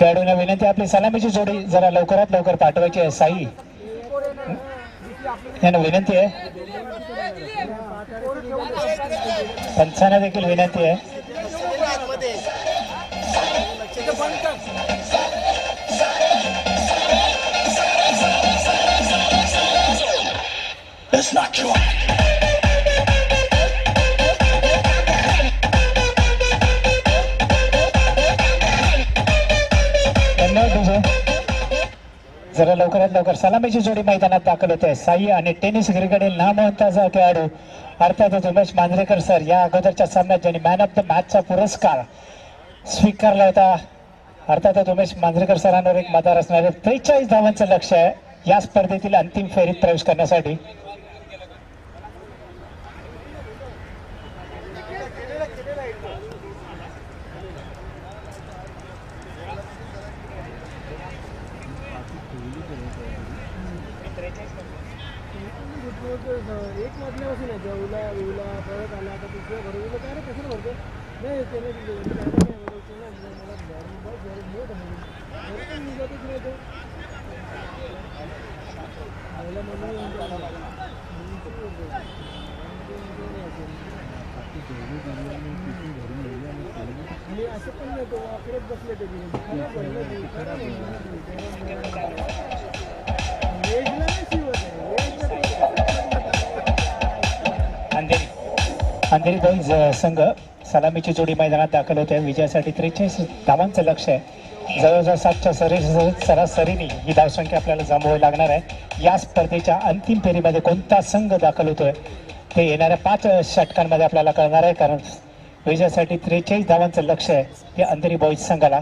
खेळाडूंना विनंती आपली सलामीची जोडी जरा लवकरात लवकर पाठवायची आहे साई. यांना विनंती आहे. पंचांना देखील विनंती आहे. That's not true. जरा लवकरात लवकर सलामीची जोडी मैदानात दाखल होते. साई आणि टेनिस क्रिकेटील नामवंताचा खेळाडू अर्थातच उमेश मांजरेकर सर या अगोदरच्या सामन्यात ज्यांनी मॅन ऑफ द मॅचचा पुरस्कार स्वीकारला होता अर्थातच उमेश मांजरेकर सरांवर एक मदार असणारे त्रेचाळीस धावांचं लक्ष आहे या स्पर्धेतील अंतिम फेरीत प्रवेश करण्यासाठी. एक मधल्यापासून आहे जेवला विवला परत आला आता दुसऱ्या भरवलं काय कसं भरतो नाही त्याला मला भरून अंधेरी बॉईज संघ सलामीची जोडी मैदानात दाखल होते. विजयासाठी त्रेचाळीस धावांचं लक्ष आहे. जवळजवळ सातच्या सरी सरासरीने ही धावसंख्या आपल्याला जमवावी लागणार आहे. या स्पर्धेच्या अंतिम फेरीमध्ये कोणता संघ दाखल होतोय? ते येणाऱ्या पाच षटकांमध्ये आपल्याला कळणार आहे कारण विजयासाठी त्रेचाळीस धावांचं लक्ष आहे. ते अंधेरी बॉईज संघाला.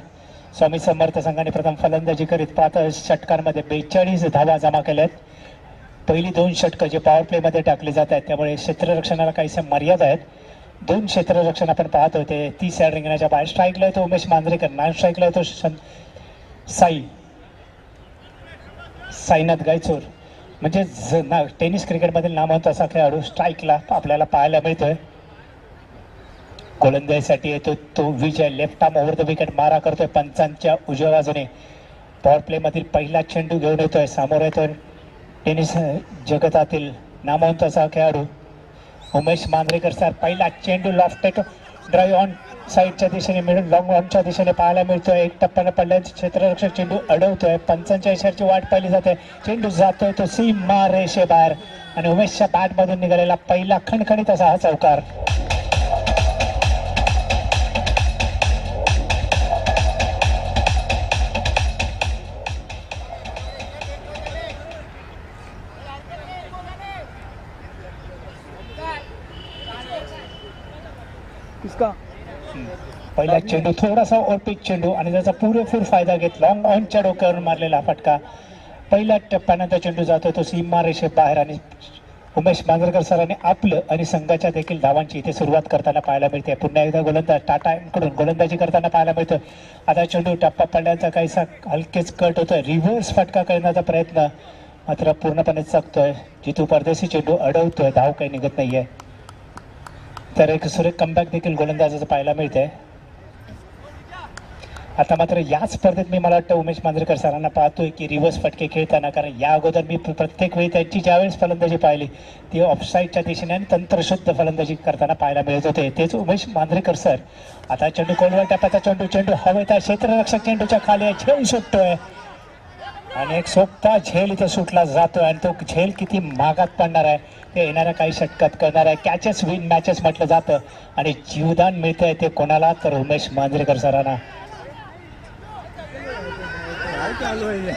स्वामी समर्थ संघाने प्रथम फलंदाजी करीत पाच षटकांमध्ये बेचाळीस धावा जमा केल्या आहेत पहिली दोन षटकं जे पॉवर प्लेमध्ये टाकली जात आहेत त्यामुळे क्षेत्ररक्षणाला काहीशा मर्यादा आहेत. दोन क्षेत्ररक्षण आपण पाहत होते. तीस या रिंगणाच्या बाहेर स्ट्राईकला येतो उमेश मांजरेकर नॉन स्ट्राईकला येतो साई. साईनाथ गायचोर. म्हणजे ना टेनिस क्रिकेटमधील नामवंत असा खेळाडू स्ट्राईकला आपल्याला पाहायला मिळतोय. गोलंदाजीसाठी येतो तो Vijay left arm over the wicket मारा करतोय पंचांच्या उजव्या बाजूने. पॉवर प्लेमधील पहिला चेंडू घेऊन येतोय समोर येतोय टेनिस जगतातील नामवंत असा खेळाडू. उमेश मांजरेकर सर पहिला चेंडू लॉफ्टेट ड्राईव्ह ऑन साईडच्या दिशेने मिळून लॉंग ऑनच्या दिशेने पाहायला मिळतोय. एक टप्प्यानं पडल्याचे क्षेत्ररक्षक चेंडू अडवतोय. पंचांच्या इशारची वाट पाहिली जाते. चेंडू जातोय तो सीमा रेषे बाहेर आणि उमेशच्या बॅटमधून निघालेला पहिला खणखणीत असा हा चौकार. पहिला चेंडू थोडासा ओरपीक चेंडू आणि त्याचा पुरेपूर फायदा घेत लॉंग ऑनच्या डोक्यावर मारलेला फटका. पहिल्या टप्प्यानंतर चेंडू जातो तो सीमा रेषे बाहेर आणि उमेश मांजरकर सरांनी आपलं आणि संघाच्या देखील धावांची इथे सुरुवात करताना पाहायला मिळते. पुन्हा एकदा गोलंदाज टाटांकडून गोलंदाजी करताना पाहायला मिळतं. आता चेंडू टप्पा पडल्याचा काहीसा हलकेच कट होतोय. रिव्हर्स फटका करण्याचा प्रयत्न मात्र पूर्णपणे चकतोय. जितू परदेशी चेंडू अडवतोय. धाव काही निघत नाहीये. तर एक सुरेख कमबॅक देखील गोलंदाजाचं पाहायला मिळतंय. आता मात्र या स्पर्धेत मी मला वाटतं उमेश मांजरेकर सरांना पाहतोय की रिव्हर्स फटके खेळताना कारण या अगोदर मी प्रत्येक वेळी त्यांची ज्यावेळेस फलंदाजी पाहिली ती ऑफसाईडच्या दिशेने आणि तंत्रशुद्ध फलंदाजी करताना पाहायला मिळत होते. तेच उमेश मांजरेकर सर. आता चेंडू कोलवर टप्प्याचा चेंडू चेंडू हवे त्या क्षेत्ररक्षक चेंडूच्या खाली आहे झेल सुटतोय. आणि एक सोपा झेल इथे सुटला जातोय आणि तो झेल किती मागात पडणार आहे ते येणाऱ्या काही षटकात करणार आहे. कॅचेस विन मॅचेस म्हटलं जातं आणि जीवदान मिळतंय ते कोणाला? तर उमेश मांजरेकर सरांना. चालू आहे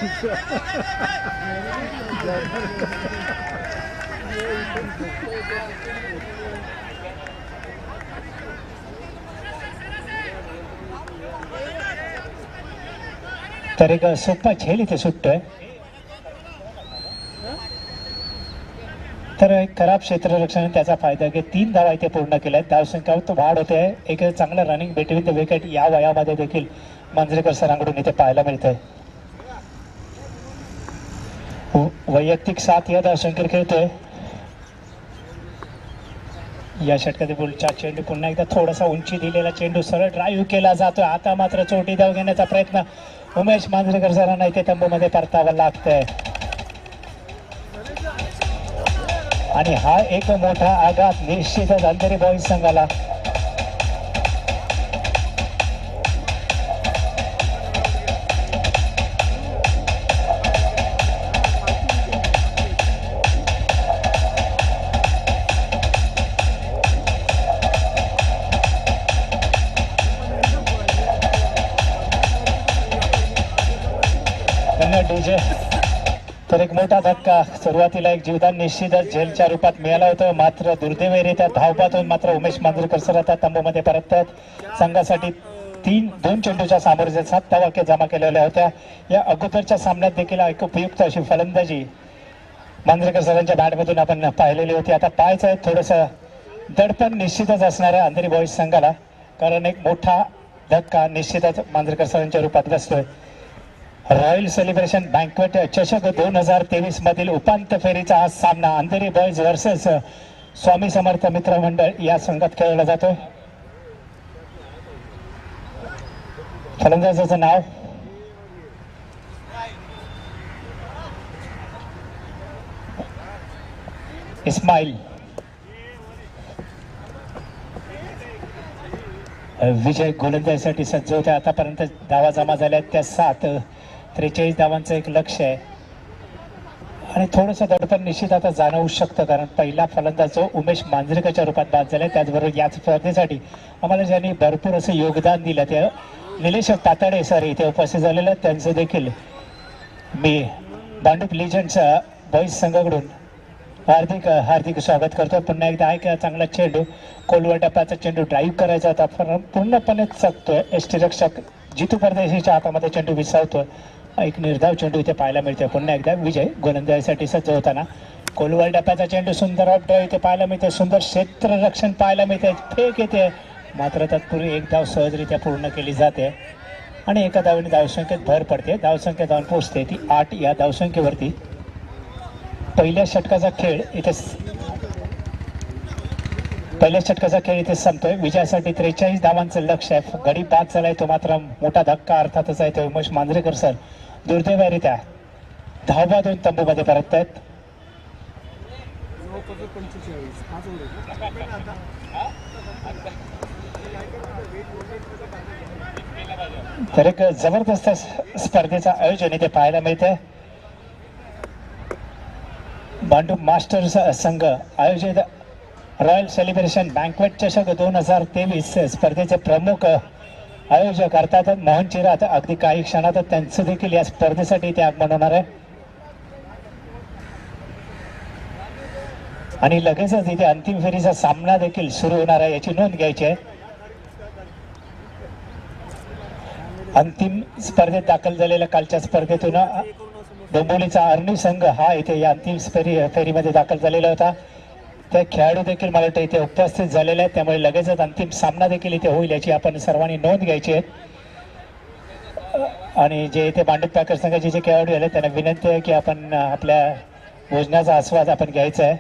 तर एक सोपा झेल इथे सुटतोय. तर एक खराब क्षेत्ररक्षण त्याचा फायदा घेत तीन धावा इथे पूर्ण केल्या धावसंख्यावर तो वाढ होते. एक चांगलं रनिंग बिटवीन द विकेट या वयामध्ये देखील मांजरेकर सरांकडून इथे पाहायला मिळतंय. वैयक्तिक सात या धावसंख्येवर खेळतोय या षटकातील बुलचा चेंडू पुन्हा एकदा थोडासा उंची दिलेला चेंडू सरळ ड्राईव्ह केला जातोय. आता मात्र चोटी धाव घेण्याचा प्रयत्न उमेश मांजरेकर सरांना इथे तंबूमध्ये परतावा लागतंय. आणि हा एक मोठा आघात निश्चितच अंधेरी बॉईज संघाला धन्यवाद डीजे. तर एक मोठा धक्का. सुरुवातीला एक जीवदान निश्चितच झेलच्या रूपात मिळाला होतं. मात्र दुर्दैवरित्या धावपातून मात्र उमेश मांजरेकर सर आता तंबूमध्ये परततात. संघासाठी तीन दोन चेंडूच्या सामोरे सात तवाक्या जमा केलेल्या होत्या. या अगोदरच्या सामन्यात देखील एक उपयुक्त अशी फलंदाजी मांजरेकर सरांच्या बॅटमधून आपण पाहिलेली होती. आता पाहायचं आहे थोडंसं दडपण निश्चितच असणाऱ्या अंधेरी बॉईज संघाला. कारण एक मोठा धक्का निश्चितच मांजरेकर सरांच्या रूपात बसतोय. रॉयल सेलिब्रेशन बँकवेट चषक दोन हजार तेवीस मधील उपांत्य फेरीचा हा सामना अंधेरी बॉईज वर्सेस स्वामी समर्थ मित्र मंडळ या संघात खेळला जातो फलंदाजाचं नाव? इस्माईल. विजय गोलंदाजीसाठी सज्ज होते आतापर्यंत धावा जमा झाल्या आहेत त्या सात. त्रेचाळीस धावांचं एक लक्ष आहे. आणि थोडंसं दडपण निश्चित आता जाणवू शकतं कारण पहिला फलंदाज जो उमेश मांजरेकरच्या रूपात बाद झाला त्याचबरोबर याच स्पर्धेसाठी आम्हाला ज्यांनी भरपूर असं योगदान दिलं ते निलेश तातडे सर इथे उपस्थित झालेलं त्यांचं देखील मी दांडूप लिजंडच्या बॉईज संघाकडून हार्दिक हार्दिक स्वागत करतो. पुन्हा एकदा आहे का चांगला चेंडू कोलवा टप्प्याचा चेंडू ड्राईव्ह करायचा होता पण पूर्णपणे चकतोय. एस टी रक्षक जितू परदेशीच्या हातामध्ये चेंडू विसावतोय. एक निर्धाव चेंडू इथे पाहायला मिळतोय. पुन्हा एकदा विजय गोलंदाजीसाठी सज्ज होताना कोलवर टप्प्याचा चेंडू सुंदर ऑफ इथे पाहायला मिळते सुंदर क्षेत्ररक्षण पाहायला मिळते फेक येते. मात्र तत्पूर्वी एक धाव सहजरित्या पूर्ण केली जाते. आणि एका धावेने धावसंख्येत भर पडते. धावसंख्या धावून पोहोचते ती आठ या धावसंख्येवरती. पहिल्या षटकाचा खेळ इथे पहिल्या षटकाचा खेळ इथे संपतोय विजयासाठी त्रेचाळीस धावांचं लक्ष आहे. गडी बाद झालाय तो मात्र मोठा धक्का अर्थातच आहे तो उमेश मांजरेकर सर. दुर्दैवारित्या धावबा दोन तंबूमध्ये परत आहेत. तर एक जबरदस्त स्पर्धेचं आयोजन इथे पाहायला मिळते भांडूप मास्टर्स संघ आयोजित रॉयल सेलिब्रेशन बँकवेट चषक दोन हजार तेवीस स्पर्धेचे प्रमुख आयोजक अर्थात मोहन चिरात अगदी काही क्षणात त्यांचं देखील या स्पर्धेसाठी ते आगमन होणार आहे. आणि लगेचच इथे अंतिम फेरीचा सामना देखील सुरू होणार आहे याची नोंद घ्यायची आहे. अंतिम स्पर्धेत दाखल झालेल्या कालच्या स्पर्धेतून अ, डोंबिवलीचा संघ हा इथे या अंतिम फेरी फेरीमध्ये दाखल झालेला होता. त्या खेळाडू देखील मला वाटतं इथे उपस्थित झालेले आहेत. त्यामुळे लगेचच अंतिम सामना देखील इथे होईल याची आपण सर्वांनी नोंद घ्यायची आहे. आणि जे इथे भांडूप पॅकर संघाचे जे खेळाडू आले त्यांना विनंती आहे की आपण आपल्या भोजनाचा आस्वाद आपण घ्यायचा आहे.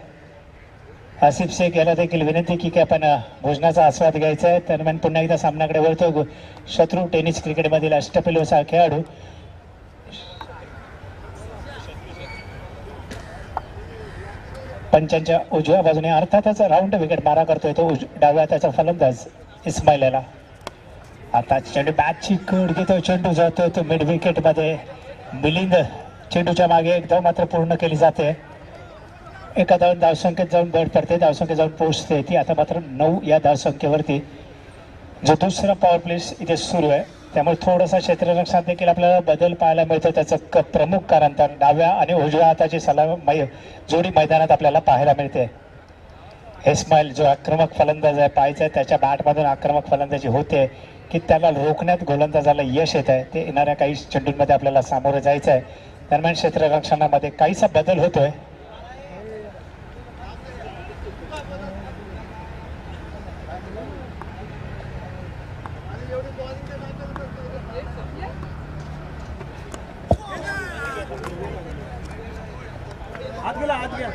आसिफ शेख याला देखील विनंती की की आपण भोजनाचा आस्वाद घ्यायचा आहे. दरम्यान पुन्हा एकदा सामन्याकडे वळतो शत्रू टेनिस क्रिकेटमधील अष्टपैलूचा खेळाडू. पंचांच्या उजव्या बाजूने अर्थातच राऊंड विकेट मारा करतोय तो उज- डाव्या त्याचा फलंदाज इस्माईल याला आता चेंडू बॅटची कड घेतो चेंडू जातो तो मिड विकेटमध्ये. मिलिंद चेंडूच्या मागे एक धाव मात्र पूर्ण केली जाते. एका धावून धावसंख्येत जाऊन भेट पडते. धावसंख्येत जाऊन पोहोचते ती. आता मात्र नऊ या धावसंख्येवरती. जो दुसरा पॉवर प्लेस इथे सुरू आहे. त्यामुळे थोडासा क्षेत्ररक्षणात देखील आपल्याला बदल पाहायला मिळतो त्याचं क प्रमुख कारण तर डाव्या आणि उजव्या हाताची सलाम मै जोडी मैदानात आपल्याला पाहायला मिळते. हेस्माईल जो आक्रमक फलंदाज आहे पाहायचं आहे त्याच्या बॅटमधून आक्रमक फलंदाजी होते की त्याला रोखण्यात गोलंदाजाला यश येत आहे ते येणाऱ्या काही चेंडूंमध्ये आपल्याला सामोरं जायचं आहे दरम्यान क्षेत्ररक्षणामध्ये काहीसा बदल होतोय आत गेला आत घ्या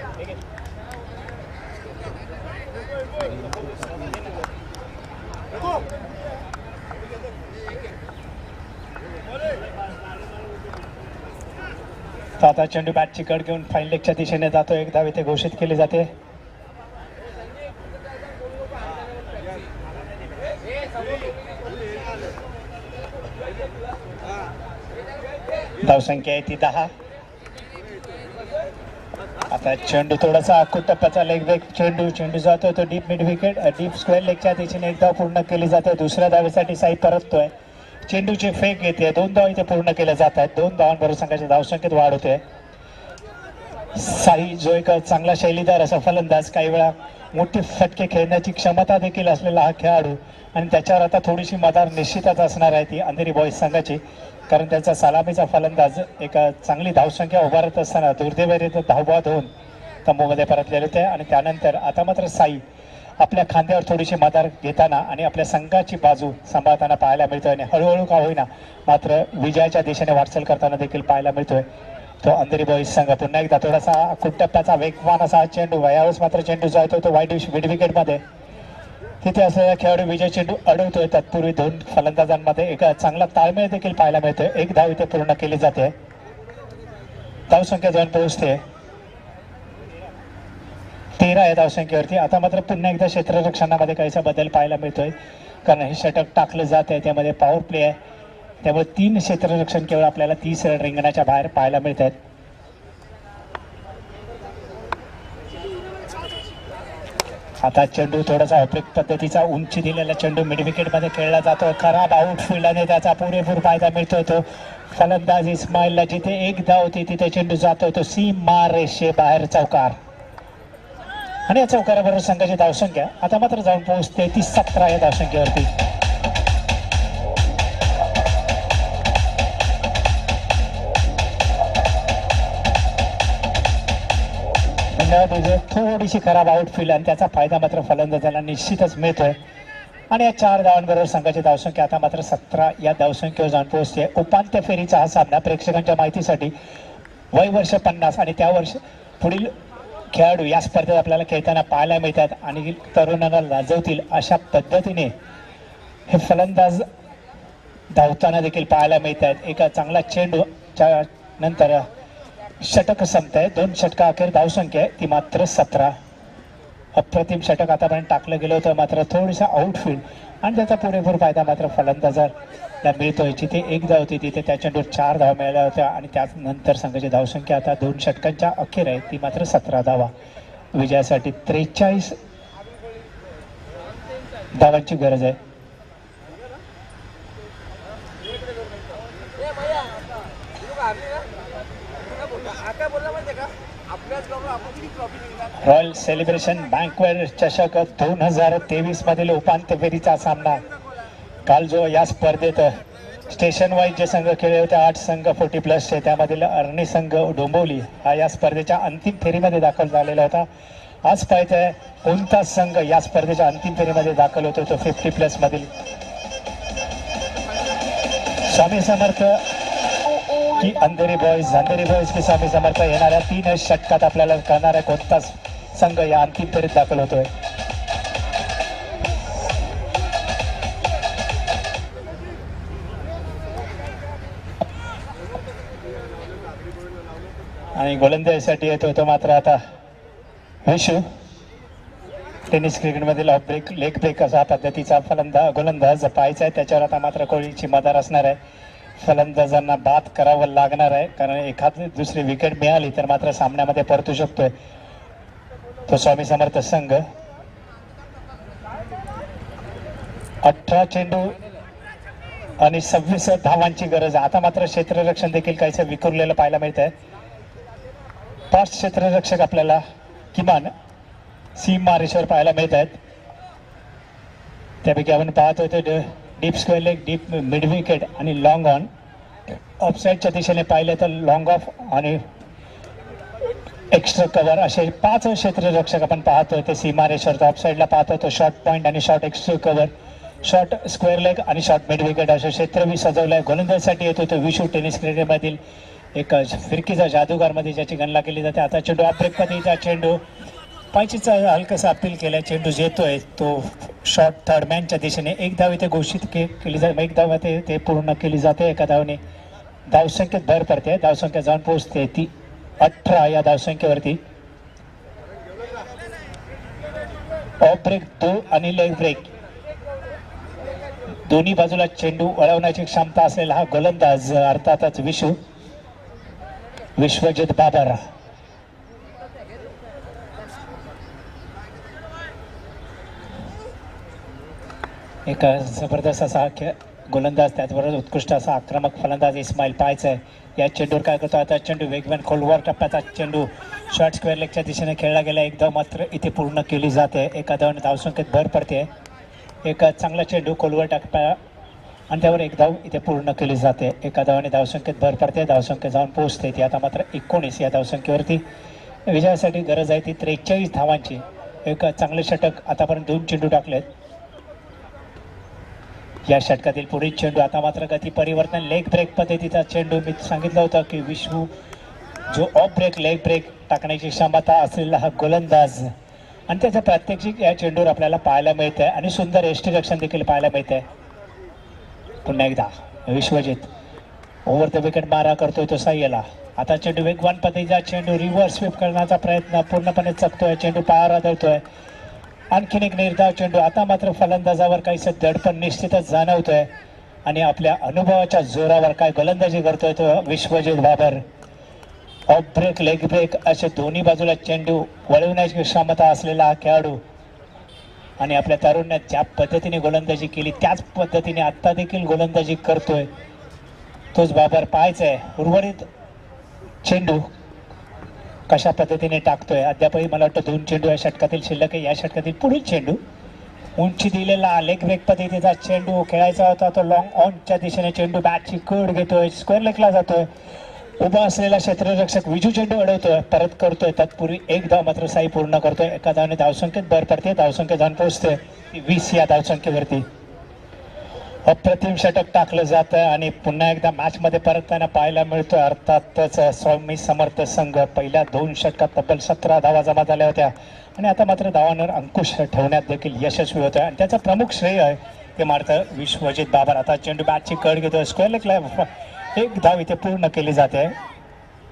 तर आता चेंडू बॅटची कड घेऊन फाईन लेगच्या दिशेने जातो. एक धाव इथे घोषित केली जाते. धावसंख्या आहे ती दहा. आता चेंडू थोडासा टप्प्याचा लेग ब्रेक चेंडू चेंडू जातो तो deep mid wicket deep square लेगच्या दिशेने एक धाव पूर्ण केली जाते. दुसऱ्या धावेसाठी साई परततोय. चेंडूची फेक येते. दोन धाव इथे पूर्ण केल्या जात आहेत दोन धावांबरोबर संघाच्या धावसंख्येत वाढ होते. साई जो एक चांगला शैलीदार असा फलंदाज काही वेळा मोठे फटके खेळण्याची क्षमता देखील असलेला हा खेळाडू आणि त्याच्यावर आता थोडीशी मदार निश्चितच असणार आहे ती अंधेरी बॉईज संघाची. कारण त्यांचा सलामीचा फलंदाज एक चांगली धावसंख्या उभारत असताना दुर्दैवाने धावबाद होऊन तंबूमध्ये परतलेले होते आणि त्यानंतर आता मात्र साई आपल्या खांद्यावर थोडीशी मदार घेताना आणि आपल्या संघाची बाजू सांभाळताना पाहायला मिळतोय आणि हळूहळू का होईना मात्र विजयाच्या दिशेने वाटचाल करताना देखील पाहायला मिळतोय. तो अंधेरी बॉईज संघ पुन्हा एकदा थोडासा कुटप्प्याचा वेगवान असा चेंडू यावेळेस मात्र चेंडू जो आहे तो- वाईट मिड विकेटमध्ये तिथे असलेला खेळाडू विजय चेंडू अडवतोय. तत्पूर्वी दोन फलंदाजांमध्ये एक चांगला ताळमेळ देखील पाहायला मिळतोय. एक धाव इथे पूर्ण केली जाते. धावसंख्या जाऊन पोहोचते. तेरा या धावसंख्येवरती. आता मात्र पुन्हा एकदा क्षेत्ररक्षणामध्ये काहीसा बदल पाहायला मिळतोय. कारण हे षटक टाकलं जात आहे. त्यामध्ये पॉवर प्ले आहे. त्यामुळे तीन क्षेत्ररक्षण केवळ आपल्याला तीस रन रिंगणाच्या बाहेर पाहायला मिळत आहेत आता चेंडू थोडासा ऑपरेट पद्धतीचा उंची दिलेला चेंडू मिडविकेटमध्ये खेळला जातो खराब आउटफील्ड आणि त्याचा पुरेपूर फायदा मिळतो तो. फलंदाज इस्माईलला जिथे एक धाव होती तिथे चेंडू जातो तो सीमा रेषे बाहेर चौकार. आणि या चौकाराबरोबर संघाची धावसंख्या. आता मात्र जाऊन पोहोचते ती सतरा या धावसंख्येवरती. मंडळात म्हणजे थोडीशी खराब आउटफील्ड आणि त्याचा फायदा मात्र फलंदाजाला निश्चितच मिळतोय. आणि या चार धावांबरोबर संघाची धावसंख्या आता मात्र सतरा या धावसंख्येवर जाऊन पोहोचते उपांत्य फेरीचा हा सामना प्रेक्षकांच्या माहितीसाठी वय वर्ष पन्नास आणि त्या वर्ष पुढील खेळाडू या स्पर्धेत आपल्याला खेळताना पाहायला मिळतात आणि तरुणांना लाजवतील अशा पद्धतीने हे फलंदाज धावताना देखील पाहायला मिळत आहेत एका चांगला चेंडूच्या नंतर षटक संपत आहे दोन षटका अखेर धावसंख्या आहे. ती मात्र सतरा. अप्रतिम षटक आतापर्यंत टाकलं गेलं होतं. मात्र थोडीसा आउटफील्ड आणि त्याचा पुरेपूर फायदा मात्र फलंदाजाला मिळतोय. जिथे एक धाव होती तिथे त्या चेंडूवर चार धाव मिळाल्या होत्या आणि त्यानंतर संघाची धावसंख्या आता दोन षटकांच्या अखेर आहे. ती मात्र सतरा धावा. विजयासाठी त्रेचाळीस धावांची गरज आहे आता बोलला माहितीये का आपल्याच गावाला आपण किती ट्रॉफी जिंकणार रॉयल सेलिब्रेशन बँकवेअर चषक दोन हजार तेवीस मधील उपांत्य फेरीचा सामना. काल जो या स्पर्धेत स्टेशन वाईज जे संघ खेळले होते आठ संघ फोर्टी प्लसचे त्यामधील अर्णी संघ डोंबवली हा या स्पर्धेच्या अंतिम फेरीमध्ये दाखल झालेला होता. आज पाहिजे कोणता संघ या स्पर्धेच्या अंतिम फेरीमध्ये दाखल होतो तो फिफ्टी प्लस मधील? स्वामी समर्थ की अंधेरी बॉईज अंधेरी बॉईज की स्वामी समर्थ येणाऱ्या तीन षटकात आपल्याला करणारा आहे कोणता संघ या अंतिम फेरीत दाखल होतोय. आणि गोलंदाजीसाठी येतो तो मात्र आता विशू. टेनिस क्रिकेटमधील ऑफ ब्रेक लेग ब्रेक असा पद्धतीचा फलंदा गोलंदाज पाहायचा आहे. त्याच्यावर आता मात्र कोळीची मदार असणार आहे. फलंदाजांना बाद करावं लागणार आहे. कारण एखादी दुसरी विकेट मिळाली तर मात्र सामन्यामध्ये परतू शकतोय. तो स्वामी समर्थ संघ. अठरा चेंडू आणि सव्वीस धावांची गरज. आहे आता मात्र क्षेत्ररक्षण देखील काहीसं विखुरलेलं पाहायला मिळत आहे पाच क्षेत्ररक्षक आपल्याला किमान सीम मारेश्वर पाहायला मिळत आहेत त्यापैकी आपण पाहत होतो deep square leg deep mid wicket आणि लॉंग ऑन ऑफसाईडच्या दिशेने पाहिलं तर लॉंग ऑफ आणि एक्स्ट्रा कव्हर असे पाच क्षेत्ररक्षक आपण पाहतोय. ते सीमारेश्वर ऑफसाईडला पाहतो तो शॉर्ट पॉईंट आणि short extra cover short square leg आणि शॉर्ट मिड विकेट असे क्षेत्र मी सजवलं आहे गोलंदाजसाठी येतो तो विशू टेनिस क्रीडेमधील एक फिरकीचा जादूगारमध्ये ज्याची गणना केली जाते. आता चेंडू ब्रेकमध्ये चेंडू पायचीचा हलकसा अपील केला चेंडू येतोय तो शॉर्ट थर्डमॅनच्या दिशेने एक धाव इथे घोषित के केली जाते एक धाव ते ते पूर्ण केली जाते एका धावने धावसंख्येत भर पडते धावसंख्या जाऊन पोहोचते. ती अठरा या धावसंख्येवरती. ऑफ ब्रेक दो आणि लेग ब्रेक दोन्ही बाजूला चेंडू वळवण्याची क्षमता असलेला हा गोलंदाज अर्थातच विशू. विश्वजित बाबर. एक जबरदस्त असा खेळ गोलंदाज त्याचबरोबर उत्कृष्ट असा आक्रमक फलंदाज इस्माईल पाहायचं आहे. या चेंडूवर काय करतो आता? चेंडू वेगवान खोलवर टप्प्याचा चेंडू शॉर्ट स्क्वेअर लेगच्या दिशेने खेळला गेला. एकदा मात्र इथे पूर्ण केली जाते. एका धावने धावसंख्येत भर पडते. एक चांगला चेंडू खोलवर टप्प्या आणि त्यावर एक धाव इथे पूर्ण केली जाते. एका धावाने धावसंख्येत भर पडते. धावसंख्या जाऊन पोहोचते ती. आता मात्र एकोणीस या धावसंख्येवरती विजयासाठी गरज आहे. ती त्रेचाळीस धावांची. एक चांगले षटक आतापर्यंत दोन चेंडू टाकलेत. या षटकातील पुढील चेंडू आता मात्र गती परिवर्तन लेग ब्रेक पद्धतीचा चेंडू. मी सांगितलं होतं की विष्णू जो ऑफ ब्रेक लेग ब्रेक टाकण्याची क्षमता असलेला हा गोलंदाज आणि त्याचं प्रात्यक्षिक या चेंडूवर आपल्याला पाहायला मिळतं आहे आणि सुंदर एष्टी रक्षण देखील पाहायला मिळतं आहे पुन्हा एकदा विश्वजित ओव्हर द विकेट मारा करतोय तो साह्यला आता चेंडू वेगवान पद्धतीचा चेंडू रिव्हर्स स्वीप करण्याचा प्रयत्न पूर्णपणे चकतोय चेंडू पायावर आदळतोय. आणखीन एक निर्धाव चेंडू. आता मात्र फलंदाजावर काहीसं दडपण निश्चितच जाणवतोय. आणि आपल्या अनुभवाच्या जोरावर काय गोलंदाजी करतोय तो Vishwajit Babar. Off break leg break असे दोन्ही बाजूला चेंडू वळवण्याची क्षमता असलेला हा खेळाडू. आणि आपल्या तरुणात ज्या पद्धतीने गोलंदाजी केली. त्याच पद्धतीने आत्ता देखील गोलंदाजी करतोय. तोच बाबर पाहायचा आहे उर्वरित चेंडू कशा पद्धतीने टाकतोय? अद्यापही मला वाटतं दोन चेंडू या षटकातील शिल्लक आहे. या षटकातील पुढील चेंडू उंची दिलेला लेग ब्रेक पद्धतीचा चेंडू खेळायचा होता. तो लॉंग ऑनच्या दिशेने चेंडू बॅटची कड घेतोय. स्क्वेअर लेगला जातोय. उभा असलेला क्षेत्ररक्षक विजू चेंडू अडवतोय. परत करतोय. तत्पूर्वी एक धाव मात्र साई पूर्ण करतोय. एका धावने धावसंख्येत भर पडते. धावसंख्या जाऊन पोहोचते. वीस या धावसंख्येवरती. अप्रतिम षटक टाकलं जातं आणि पुन्हा एकदा मॅचमध्ये परतताना पाहायला मिळतोय. अर्थातच स्वामी समर्थ संघ पहिल्या दोन षटकात तब्बल सतरा धावा जमा झाल्या होत्या. आणि आता मात्र धावांवर अंकुश ठेवण्यात देखील यशस्वी होतोय. आणि त्याचं प्रमुख श्रेय आहे ते मारतं विश्वजित बाबर. आता चेंडू बॅटची कड घेतोय. स्क्वेअर लेगला एक धाव इथे पूर्ण केली जाते.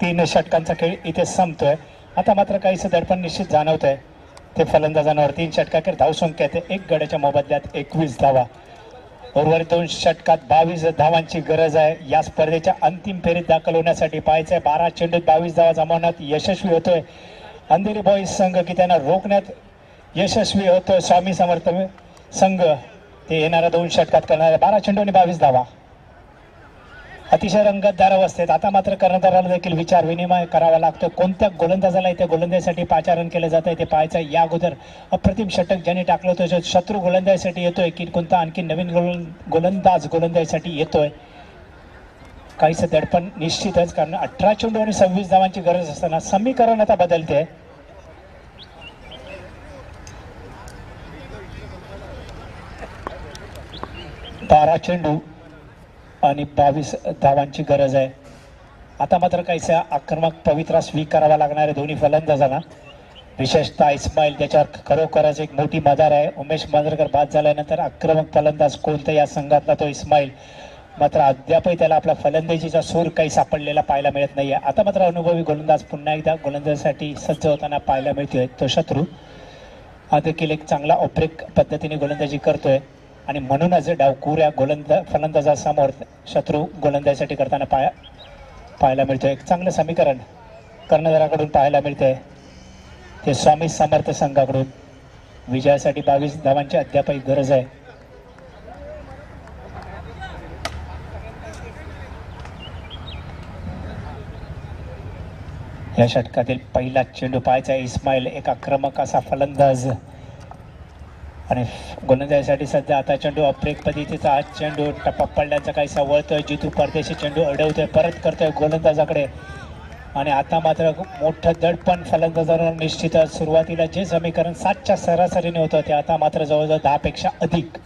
तीन षटकांचा खेळ इथे संपतोय. आता मात्र काहीसं दडपण निश्चित जाणवतंय. आहे ते फलंदाजांवर तीन षटकाखेर धावसंख्या येते. एक गड्याच्या मोबदल्यात एकवीस धावा. उर्वरित दोन षटकात बावीस धावांची गरज आहे. या स्पर्धेच्या अंतिम फेरीत दाखल होण्यासाठी पाहायचंय. बारा चेंडूत बावीस धावा जमवण्यात यशस्वी होतोय. अंधेरी बॉईज संघ की त्यांना रोखण्यात यशस्वी होतोय. स्वामी समर्थ संघ ते येणाऱ्या दोन षटकात करणाऱ्या बारा चेंडू आणि बावीस धावा. अतिशय रंगतदार अवस्थेत. आता मात्र कर्णधाराला देखील विचार विनिमय करावा लागतो कोणत्या गोलंदाजाला इथे गोलंदाजीसाठी पाचारण केलं जातं ते पाहायचं आहे. या अगोदर अप्रतिम षटक ज्यांनी टाकलं होतं जो शत्रू गोलंदाजीसाठी येतोय की कोणता आणखी नवीन गोलं गोलंदाज गोलंदाजीसाठी येतोय? काहीसं दडपण निश्चितच कारण अठरा चेंडू आणि सव्वीस धावांची गरज असताना समीकरण आता बदलते बारा चेंडू आणि बावीस धावांची गरज आहे. आता मात्र काहीसा आक्रमक पवित्रा स्वीकारावा लागणार आहे दोन्ही फलंदाजांना. विशेषतः इस्माईल त्याच्यावर खरोखरच एक मोठी मदार आहे. उमेश मांजरकर बाद झाल्यानंतर आक्रमक फलंदाज कोणता या संघातला तो इस्माईल? मात्र अद्यापही त्याला आपला फलंदाजीचा सूर काही सापडलेला पाहायला मिळत नाही आहे आता मात्र अनुभवी गोलंदाज पुन्हा एकदा गोलंदाजीसाठी सज्ज होताना पाहायला मिळतोय. तो शत्रू हा देखील एक चांगला ऑपरेक पद्धतीने गोलंदाजी करतोय. आणि म्हणूनच डावकुऱ्या गोलंदा फलंदाजासमोर शत्रू गोलंदाजीसाठी करताना पाया पाहायला मिळतोय. एक चांगलं समीकरण कर्णधाराकडून पाहायला मिळतंय. ते स्वामी समर्थ संघाकडून. विजयासाठी बावीस धावांची अद्यापही गरज आहे. या षटकातील पहिला चेंडू पाहायचा आहे. इस्माईल एक आक्रमक असा फलंदाज. आणि गोलंदाजीसाठी सध्या आता चेंडू अप्रेक पद्धतीचा आज चेंडू टप्पा पडल्याचा काहीसा वळतोय जितू परदेशी चेंडू अडवतोय. परत करतोय गोलंदाजाकडे. आणि आता मात्र मोठं दडपण फलंदाजांवर निश्चितच सुरुवातीला जे समीकरण सातच्या सरासरीने होतं ते आता मात्र जवळजवळ दहापेक्षा अधिक.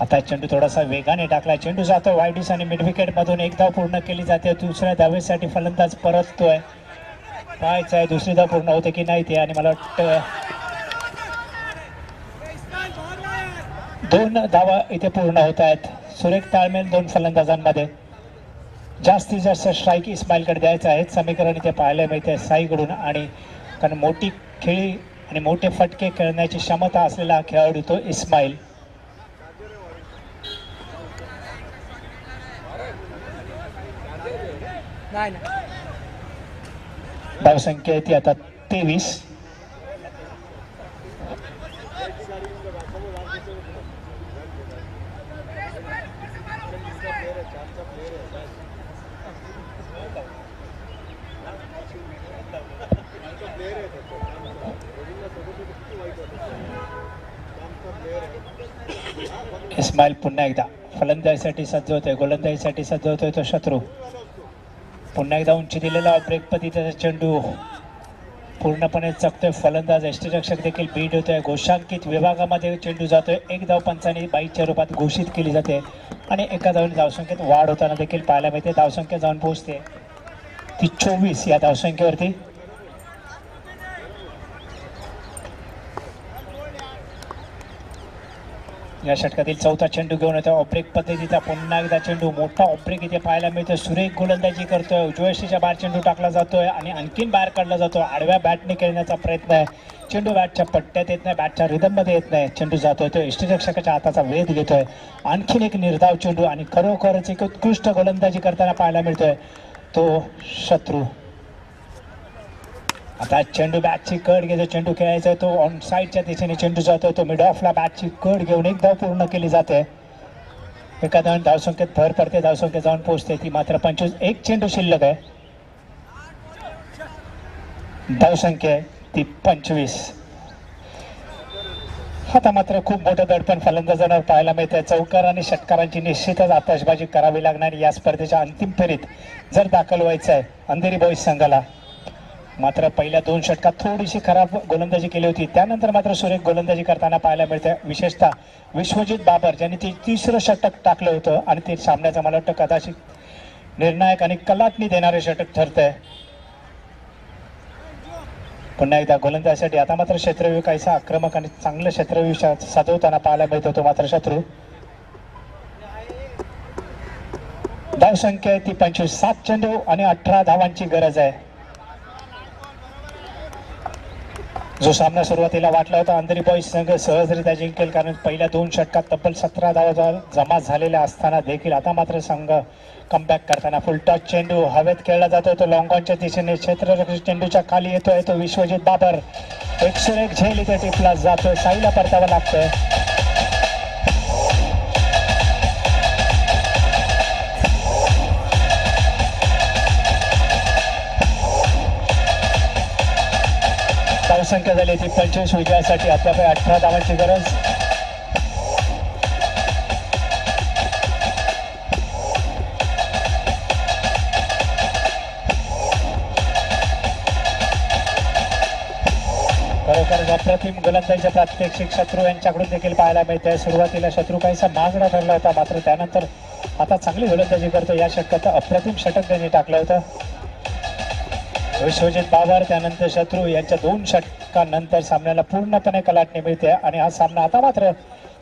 आता चेंडू थोडासा वेगाने टाकला चेंडू जातो वाईडिस आणि मिडविकेटमधून एकदा एक धाव पूर्ण केली जाते. दुसऱ्या धावेसाठी फलंदाज परततोय. पाहायचं आहे दुसरी धाव पूर्ण होते की नाही ते. आणि मला वाटतं दोन धावा इथे पूर्ण होत आहेत. सुरेख ताळमेल दोन फलंदाजांमध्ये. जास्तीत जास्त स्ट्राईक इस्माईलकडे द्यायचं आहे. समीकरण इथे पाहायला मिळते साईकडून आणि कारण मोठी खेळी आणि मोठे फटके खेळण्याची क्षमता असलेला खेळाडू तो इस्माईल. धावसंख्या आहे ती आता तेवीस. इस्माईल पुन्हा एकदा. फलंदाजीसाठी सज्ज होतोय गोलंदाजीसाठी सज्ज होतोय तो शत्रू. पुन्हा एकदा उंची दिलेला ब्रेक त्याचा चेंडू. पूर्णपणे चकतोय फलंदाज यष्टीरक्षक देखील बीट होतोय. घोषांकित विभागामध्ये चेंडू जातोय. एक धाव पंचाने बाईकच्या रूपात घोषित केली जाते. आणि एका धावून धावसंख्येत वाढ होताना देखील पाहायला मिळते. धावसंख्या जाऊन पोहोचते. ती चोवीस या धावसंख्येवरती या षटकातील चौथा चेंडू घेऊन येतो ऑब्रेक पद्धतीचा पुन्हा एकदा चेंडू. मोठा ऑब्रेक इथे पाहायला मिळतो सुरेख गोलंदाजी करतोय. उजव्याशीच्या बाहेर चेंडू टाकला जातोय आणि आणखीन बाहेर काढला जातो आडव्या बॅटने खेळण्याचा प्रयत्न आहे. चेंडू बॅटच्या पट्ट्यात येत नाही. बॅटच्या रिदममध्ये येत नाही. चेंडू जातोय तो. इष्टरक्षकाच्या हाताचा वेध घेतोय. आणखीन एक निर्धाव चेंडू आणि खरोखरच एक उत्कृष्ट गोलंदाजी करताना पाहायला मिळतोय. तो शत्रू. आता चेंडू बॅटची कट घेतो चेंडू खेळायचा आहे तो ऑन साईडच्या दिशेने चेंडू जातो तो मिड ऑफला बॅटची कट घेऊन एक धाव पूर्ण केली जाते. एका धावसंख्येत भर पडते धावसंख्येत जाऊन पोहोचते ती मात्र पंचवीस एक चेंडू शिल्लक आहे. धावसंख्या आहे ती पंचवीस. आता मात्र खूप मोठं दडपण फलंदाजांवर पाहायला मिळतंय. चौकार आणि षटकारांची निश्चितच आताशबाजी करावी लागणार या स्पर्धेच्या अंतिम फेरीत जर दाखल व्हायचं आहे अंधेरी बॉईज संघाला. मात्र पहिल्या दोन षटकात थोडीशी खराब गोलंदाजी केली होती. त्यानंतर मात्र सुरेख गोलंदाजी करताना पाहायला मिळते. विशेषतः विश्वजित बाबर ज्यांनी ते तिसरं षटक टाकलं होतं आणि ते सामन्याचं मला वाटतं कदाचित निर्णायक आणि कलाटणी देणारे षटक ठरतंय. पुन्हा एकदा गोलंदाजीसाठी आता मात्र क्षेत्रव्यूह काहीसा आक्रमक आणि चांगलं क्षेत्रव्यूह साधवताना पाहायला मिळतो तो मात्र शत्रू. धावसंख्या आहे ती पंचवीस. सात चेंडू आणि अठरा धावांची गरज आहे. जो सामना सुरुवातीला वाटला होता अंधेरी बॉईज संघ सहजरित्या जिंकेल कारण पहिल्या दोन षटकात तब्बल सतरा धावा जमा झालेल्या असताना देखील आता मात्र संघ कमबॅक करताना फुल टॉच चेंडू हवेत खेळला जातोय. तो लॉंगॉनच्या दिशेने क्षेत्ररक्षक चेंडूच्या खाली येतोय. तो विश्वजित बाबर एकशे एक झेल इथे टिपला जातोय. साईला परतावा लागतोय. धावसंख्या झाली ती पंचवीस विजयासाठी अद्याप अठरा धावांची गरज. खरोखर अप्रतिम गोलंदाजीचे प्रात्यक्षिक शत्रू यांच्याकडून देखील पाहायला मिळते सुरुवातीला शत्रू काहीसा महागडा ठरला होता मात्र त्यानंतर आता चांगली गोलंदाजी करतो या षटकात अप्रतिम षटक त्यांनी टाकलं होतं. विश्वजित बाबर त्यानंतर शत्रू यांच्या दोन षटकानंतर सामन्याला पूर्णपणे कलाटणी मिळते आणि हा सामना आता मात्र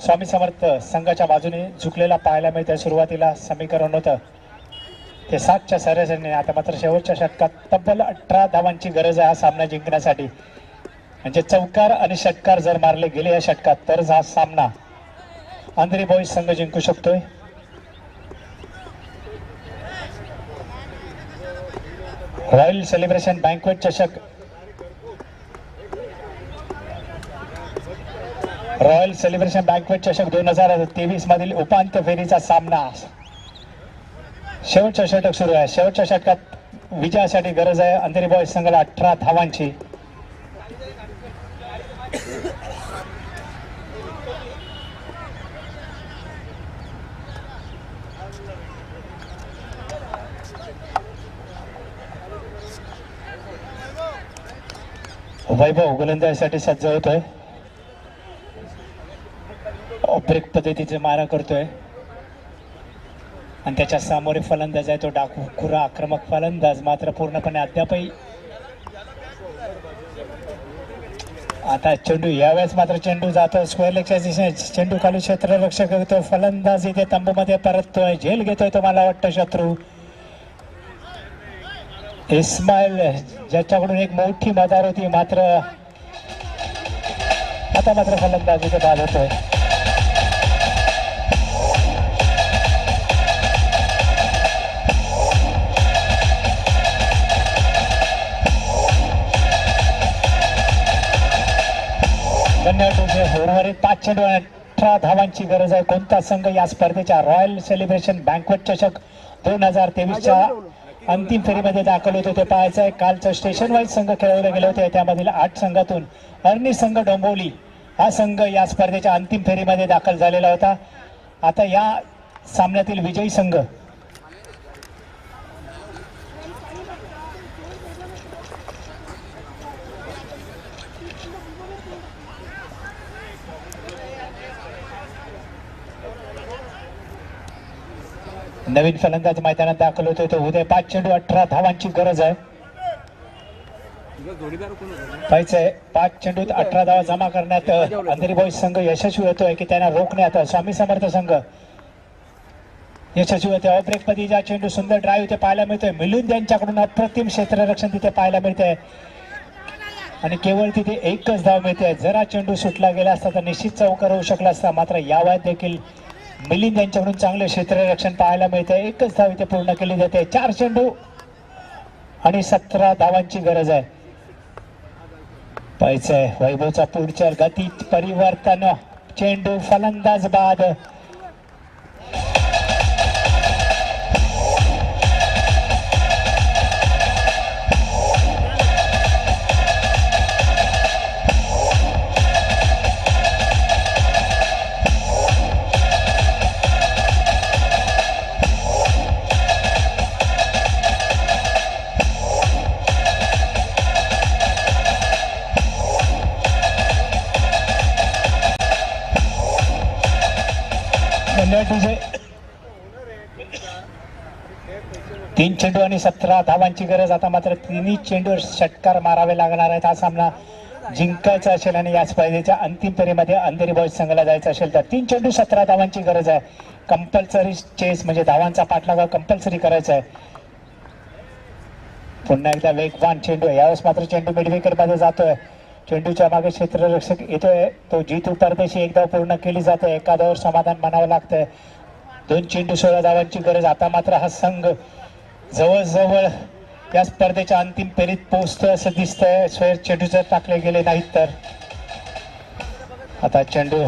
स्वामी समर्थ संघाच्या बाजूने झुकलेला पाहायला मिळते. सुरुवातीला समीकरण होतं. ते सातच्या सरासरीने आता मात्र शेवटच्या षटकात तब्बल अठरा धावांची गरज आहे हा सामना जिंकण्यासाठी. म्हणजे चौकार आणि षटकार जर मारले गेले या षटकात तरच हा सामना अंधेरी बॉईज संघ जिंकू शकतोय. रॉयल सेलिब्रेशन बँकवेट चषक. रॉयल सेलिब्रेशन बँकवेट चषक दोन हजार तेवीस मधील उपांत्य फेरीचा सामना. शेवटच्या षटक सुरू आहे. शेवटच्या षटकात विजयासाठी गरज आहे अंधेरी बॉयज संघाला अठरा धावांची. वैभव गोलंदाजीसाठी सज्ज होतोय ब्रेक पद्धतीचे मारा करतोय. आणि त्याच्या सामोरे फलंदाज आहे तो डाकू. खुरा आक्रमक फलंदाज मात्र पूर्णपणे अद्यापही. आता चेंडू यावेळेस मात्र चेंडू जातो स्क्वेअर लेगच्या दिशेने चेंडू खाली क्षेत्ररक्षक येतो फलंदाज इथे तंबूमध्ये परततोय. झेल घेतोय तो मला वाटतं शत्रू. इस्माईल ज्याच्याकडून एक मोठी मदार होती मात्र आता मात्र फलंदाजीचा बाद होतोय. उर्वरित पाच चेंडू अठरा धावांची गरज आहे. कोणता संघ या स्पर्धेच्या रॉयल सेलिब्रेशन बँकवेट चषक दोन हजार तेवीसच्या अंतिम फेरीमध्ये दाखल होते ते पाहायचं आहे कालचं स्टेशन वाईज संघ खेळवले गेले होते. त्यामधील आठ संघातून अर्नी संघ डोंबोली हा संघ या स्पर्धेच्या अंतिम फेरीमध्ये दाखल झालेला होता. आता या सामन्यातील विजयी संघ नवीन फलंदाज मैदानात दाखल होतो तो. उद्या पाच चेंडू अठरा धावांची गरज आहे. पाहिजे पाच चेंडूत अठरा धावा जमा करण्यात अंधेरी बॉईज संघ यशस्वी होतोय की त्यांना रोखण्यात स्वामी समर्थ संघ यशस्वी होते ऑब्रेकमध्ये ज्या चेंडू सुंदर ड्राईव्ह इथे पाहायला मिळतोय मिलिंद यांच्याकडून अप्रतिम क्षेत्ररक्षण तिथे पाहायला मिळतंय. आणि केवळ तिथे एकच धाव मिळते. जरा चेंडू सुटला गेला असता तर निश्चित चौकार होऊ शकला असता मात्र या वयात देखील मिलिंद यांच्याकडून चांगले क्षेत्ररक्षण पाहायला मिळतं एकच धाव इथे पूर्ण केली जाते. चार चेंडू आणि सतरा धावांची गरज आहे. पैसे वैभवचा पुढच्या गती परिवर्तन. चेंडू फलंदाज बाद. तीन चेंडू आणि सतरा धावांची गरज. आता मात्र तिन्ही चेंडूवर षटकार मारावे लागणार आहेत. हा सामना जिंकायचा असेल आणि या स्पर्धेच्या अंतिम फेरीमध्ये अंधेरी बॉईज संघाला जायचं असेल तर तीन चेंडू सतरा धावांची गरज आहे. कंपल्सरी चेस म्हणजे धावांचा पाठलागा कंपल्सरी करायचा आहे. पुन्हा एकदा वेगवान चेंडू आहे. यावेळेस मात्र चेंडू मिडविकेटमध्ये जातोय. चेंडूच्या मागे क्षेत्ररक्षक येतोय. तो जीतू परदेशी एकदा पूर्ण केली जाते. एखाद्यावर समाधान मानावं लागतंय. दोन चेंडू सोळा धावांची गरज. आता मात्र हा संघ जवळजवळ या स्पर्धेच्या अंतिम फेरीत पोहोचतोय असं दिसतंय. स्वैर चेंडू जर टाकले गेले नाहीत तर. आता चेंडू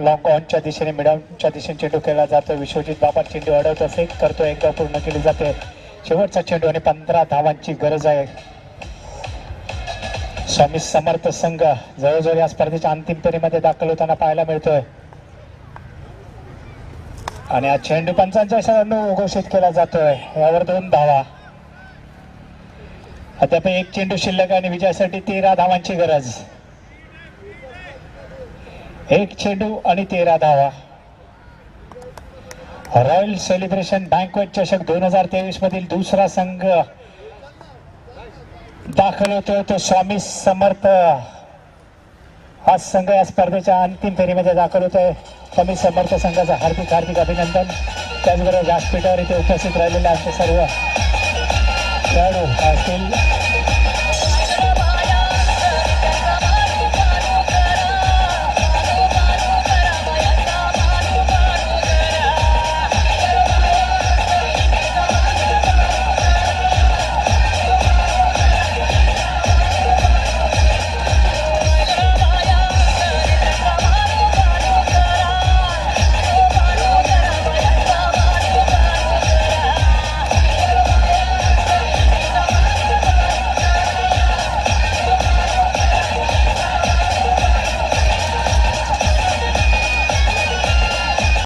लॉंग ऑनच्या दिशेने मिडॉनच्या दिशेने चेंडू खेळला जातो. विश्वजित बाबा चेंडू अडवतो फेक करतो एकदा पूर्ण केली जाते. शेवटचा चेंडू आणि पंधरा धावांची गरज आहे. स्वामी समर्थ संघ जवळजवळ या स्पर्धेच्या अंतिम फेरीमध्ये दाखल होताना पाहायला मिळतोय. आणि आज चेंडू पंचांच्या इशाऱ्यानं घोषित केला जातोय. यावर दोन धावा. अद्याप एक चेंडू शिल्लक आणि विजयासाठी तेरा धावांची गरज. एक चेंडू आणि तेरा धावा. रॉयल सेलिब्रेशन बँकवेट चषक दोन हजार तेवीस मधील दुसरा संघ दाखल होतो तो स्वामी समर्थ. हा संघ या स्पर्धेच्या अंतिम फेरीमध्ये दाखल होतोय. कमी समर्थ संघाचं हार्दिक हार्दिक अभिनंदन. त्याचबरोबर व्यासपीठावर इथे उपस्थित राहिलेले आमचे सर्व खेळाडू असतील